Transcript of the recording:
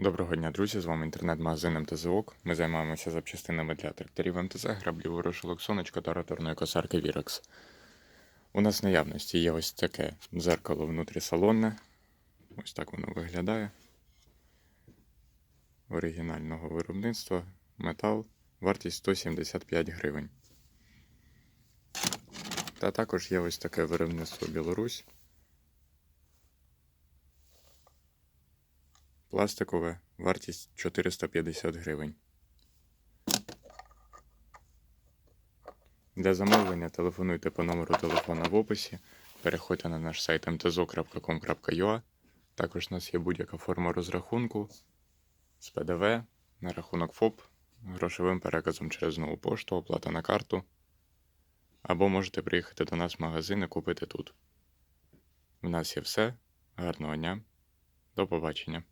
Доброго дня, друзі! З вами інтернет-магазин МТЗОК. Ми займаємося запчастинами для тракторів МТЗ, граблів, ворошилок, сонечка та роторної косарки Virax. У нас в наявності є ось таке дзеркало внутрісалонне. Ось так воно виглядає. Оригінального виробництва. Метал. Вартість 175 гривень. Та також є ось таке виробництво Білорусь. Пластикове, вартість 450 гривень. Для замовлення телефонуйте по номеру телефона в описі. Переходьте на наш сайт mtzo.com.ua. Також у нас є будь-яка форма розрахунку з ПДВ на рахунок ФОП, грошовим переказом через нову пошту, оплата на карту. Або можете приїхати до нас в магазин і купити тут. У нас є все. Гарного дня. До побачення.